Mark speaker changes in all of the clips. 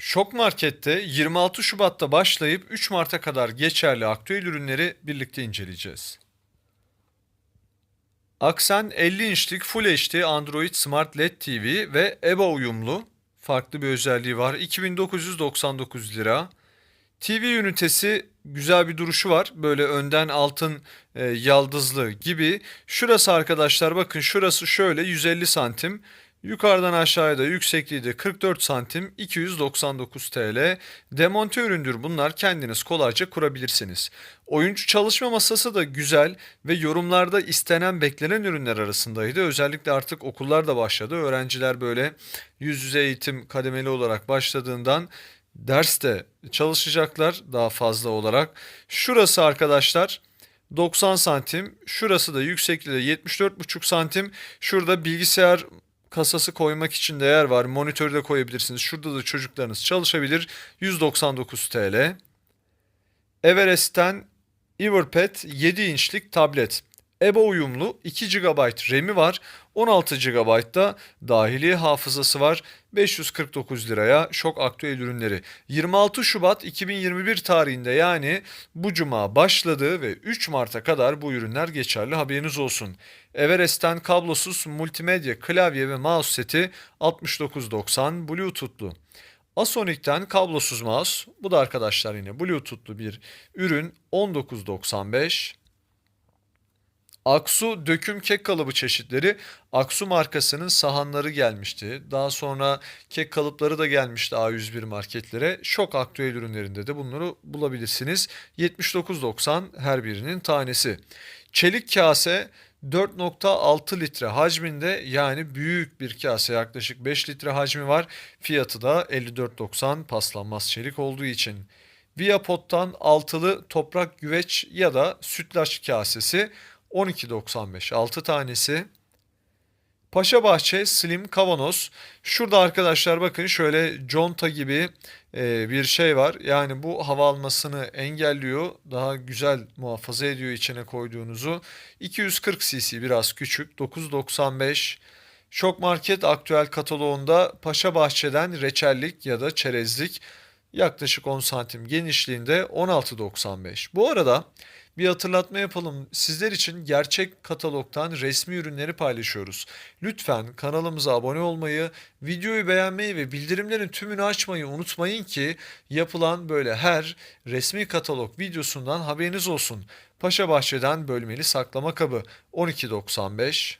Speaker 1: Şok Market'te 26 Şubat'ta başlayıp 3 Mart'a kadar geçerli aktüel ürünleri birlikte inceleyeceğiz. Aksen 50 inçlik Full HD Android Smart LED TV ve EBA uyumlu. Farklı bir özelliği var. 2999 lira. TV ünitesi güzel bir duruşu var. Böyle önden altın e, yaldızlı gibi. Şurası arkadaşlar bakın şurası şöyle 150 santim. Yukarıdan aşağıya da yüksekliği de 44 santim 299 TL. Demonte üründür bunlar kendiniz kolayca kurabilirsiniz. Oyuncu çalışma masası da güzel ve yorumlarda istenen beklenen ürünler arasındaydı. Özellikle artık okullar da başladı. Öğrenciler böyle yüz yüze eğitim kademeli olarak başladığından derste çalışacaklar daha fazla olarak. Şurası arkadaşlar 90 santim. Şurası da yüksekliği de 74,5 santim. Şurada bilgisayar kasası koymak için de yer var. Monitörü de koyabilirsiniz. Şurada da çocuklarınız çalışabilir. 199 TL. Everest'ten Everpad 7 inçlik tablet. EBA uyumlu 2 GB RAM'i var. 16 GB da dahili hafızası var. 549 liraya şok aktüel ürünleri. 26 Şubat 2021 tarihinde yani bu cuma başladı ve 3 Mart'a kadar bu ürünler geçerli haberiniz olsun. Everest'ten kablosuz multimedya klavye ve mouse seti 69.90 Bluetooth'lu. Asonic'ten kablosuz mouse. Bu da arkadaşlar yine Bluetooth'lu bir ürün 19.95. Aksu döküm kek kalıbı çeşitleri Aksu markasının sahanları gelmişti. Daha sonra kek kalıpları da gelmişti A101 marketlere. Şok aktüel ürünlerinde de bunları bulabilirsiniz. 79.90 her birinin tanesi. Çelik kase 4.6 litre hacminde yani büyük bir kase yaklaşık 5 litre hacmi var. Fiyatı da 54.90 paslanmaz çelik olduğu için. Viapot'tan altılı toprak güveç ya da sütlaç kasesi 12.95 6 tanesi. Paşa Bahçe Slim Kavanoz. Şurada arkadaşlar bakın şöyle conta gibi e, bir şey var. Yani bu hava almasını engelliyor. Daha güzel muhafaza ediyor içine koyduğunuzu. 240 cc biraz küçük. 9.95 Şok Market aktüel kataloğunda Paşa Bahçe'den reçellik ya da çerezlik yaklaşık 10 santim genişliğinde 16.95. Bu arada bir hatırlatma yapalım. Sizler için gerçek katalogdan resmi ürünleri paylaşıyoruz. Lütfen kanalımıza abone olmayı, videoyu beğenmeyi ve bildirimlerin tümünü açmayı unutmayın ki yapılan böyle her resmi katalog videosundan haberiniz olsun. Paşa Bahçe'den bölmeli saklama kabı 12.95.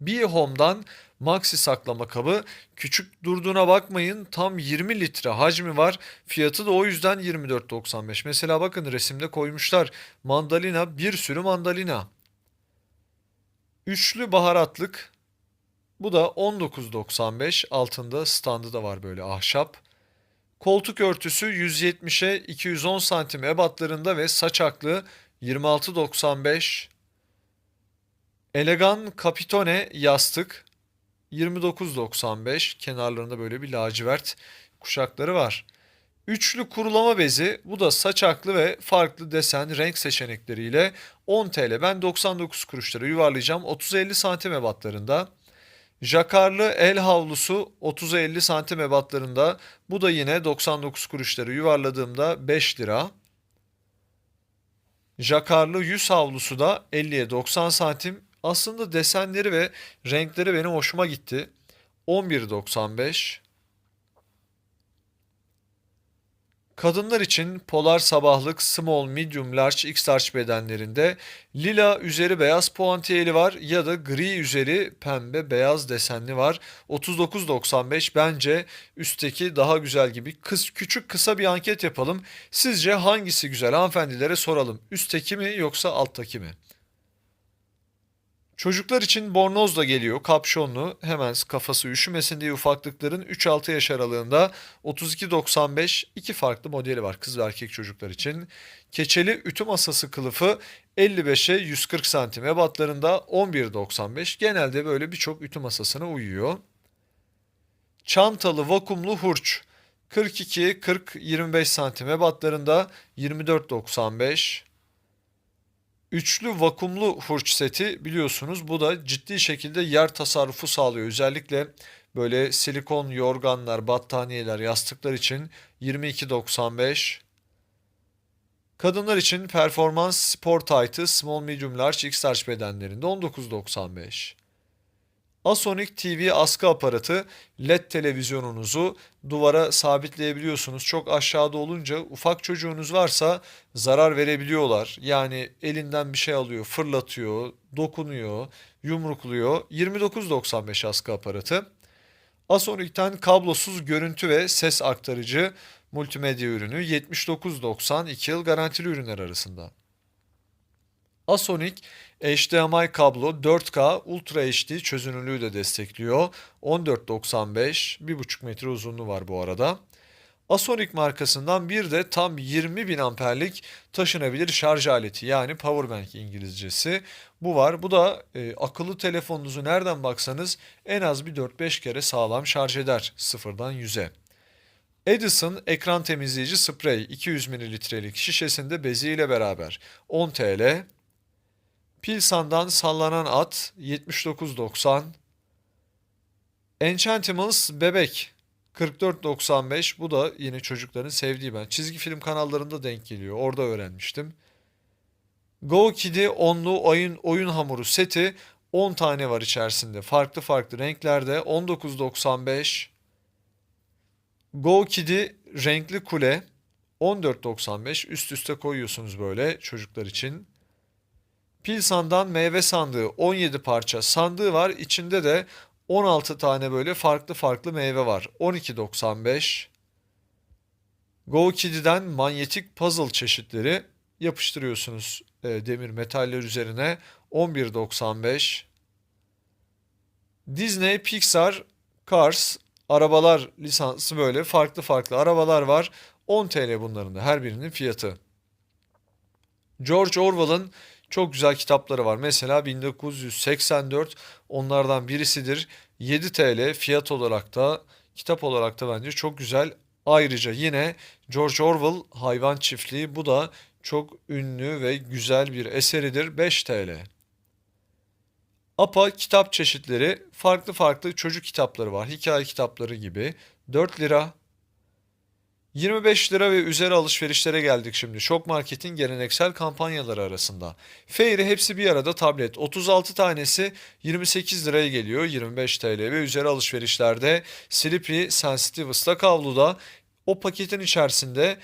Speaker 1: Be Home'dan Maxi saklama kabı. Küçük durduğuna bakmayın. Tam 20 litre hacmi var. Fiyatı da o yüzden 24.95. Mesela bakın resimde koymuşlar. Mandalina bir sürü mandalina. Üçlü baharatlık. Bu da 19.95. Altında standı da var böyle ahşap. Koltuk örtüsü 170'e 210 santim ebatlarında ve saç aklı 26.95. Elegan Capitone yastık 29.95 kenarlarında böyle bir lacivert kuşakları var. Üçlü kurulama bezi bu da saç aklı ve farklı desen renk seçenekleriyle 10 TL. Ben 99 kuruşlara yuvarlayacağım 30-50 santim ebatlarında. Jakarlı el havlusu 30-50 santim ebatlarında. Bu da yine 99 kuruşları yuvarladığımda 5 lira. Jakarlı yüz havlusu da 50'ye 90 santim aslında desenleri ve renkleri benim hoşuma gitti. 11.95 Kadınlar için polar sabahlık small, medium, large, x large bedenlerinde lila üzeri beyaz puantiyeli var ya da gri üzeri pembe beyaz desenli var. 39.95 bence üstteki daha güzel gibi. Kız küçük kısa bir anket yapalım. Sizce hangisi güzel hanımefendilere soralım. Üstteki mi yoksa alttaki mi? Çocuklar için bornoz da geliyor. Kapşonlu. Hemen kafası üşümesin diye ufaklıkların 3-6 yaş aralığında 32.95 iki farklı modeli var kız ve erkek çocuklar için. Keçeli ütü masası kılıfı 55'e 140 santim ebatlarında 11.95. Genelde böyle birçok ütü masasına uyuyor. Çantalı vakumlu hurç 42 40 25 santim ebatlarında 24.95. Üçlü vakumlu hurç seti biliyorsunuz bu da ciddi şekilde yer tasarrufu sağlıyor. Özellikle Böyle silikon yorganlar, battaniyeler, yastıklar için 22.95. Kadınlar için performans spor taytı small medium large x large bedenlerinde 19.95. Asonic TV askı aparatı LED televizyonunuzu duvara sabitleyebiliyorsunuz. Çok aşağıda olunca ufak çocuğunuz varsa zarar verebiliyorlar. Yani elinden bir şey alıyor, fırlatıyor, dokunuyor, yumrukluyor. 29.95 askı aparatı. Asonic'ten kablosuz görüntü ve ses aktarıcı multimedya ürünü 79.90 2 yıl garantili ürünler arasında. Asonic HDMI kablo 4K Ultra HD çözünürlüğü de destekliyor. 14.95 1.5 metre uzunluğu var bu arada. Asonic markasından bir de tam 20.000 amperlik taşınabilir şarj aleti yani powerbank İngilizcesi. Bu var. Bu da e, akıllı telefonunuzu nereden baksanız en az bir 4-5 kere sağlam şarj eder sıfırdan 100'e. Edison ekran temizleyici sprey 200 mililitrelik şişesinde beziyle beraber 10 TL. Pilsan'dan sallanan at 79.90. Enchantimals bebek 44.95. Bu da yine çocukların sevdiği ben. Çizgi film kanallarında denk geliyor. Orada öğrenmiştim. Go Kid'i onlu oyun oyun hamuru seti 10 tane var içerisinde. Farklı farklı renklerde 19.95. Go Kid'i renkli kule 14.95 üst üste koyuyorsunuz böyle çocuklar için. Pilsan'dan meyve sandığı 17 parça sandığı var. İçinde de 16 tane böyle farklı farklı meyve var. 12.95. Go Kid'den manyetik puzzle çeşitleri yapıştırıyorsunuz e, demir metaller üzerine. 11.95. Disney Pixar Cars arabalar lisansı böyle farklı farklı arabalar var. 10 TL bunların da her birinin fiyatı. George Orwell'ın çok güzel kitapları var. Mesela 1984 onlardan birisidir. 7 TL fiyat olarak da kitap olarak da bence çok güzel. Ayrıca yine George Orwell Hayvan Çiftliği bu da çok ünlü ve güzel bir eseridir. 5 TL. APA kitap çeşitleri farklı farklı çocuk kitapları var. Hikaye kitapları gibi. 4 lira. 25 lira ve üzeri alışverişlere geldik şimdi. Şok Market'in geleneksel kampanyaları arasında. Fairy hepsi bir arada tablet. 36 tanesi 28 liraya geliyor. 25 TL ve üzeri alışverişlerde Slippery Sensitive ıslak havluda o paketin içerisinde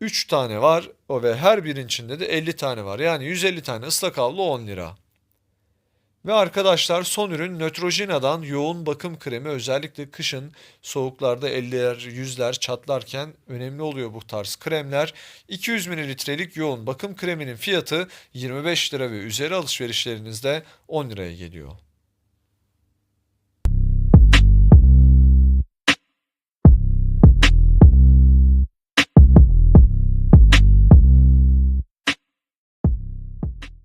Speaker 1: 3 tane var o ve her birinin içinde de 50 tane var. Yani 150 tane ıslak havlu 10 lira. Ve arkadaşlar son ürün Neutrogena'dan yoğun bakım kremi özellikle kışın soğuklarda eller yüzler çatlarken önemli oluyor bu tarz kremler. 200 mililitrelik yoğun bakım kreminin fiyatı 25 lira ve üzeri alışverişlerinizde 10 liraya geliyor.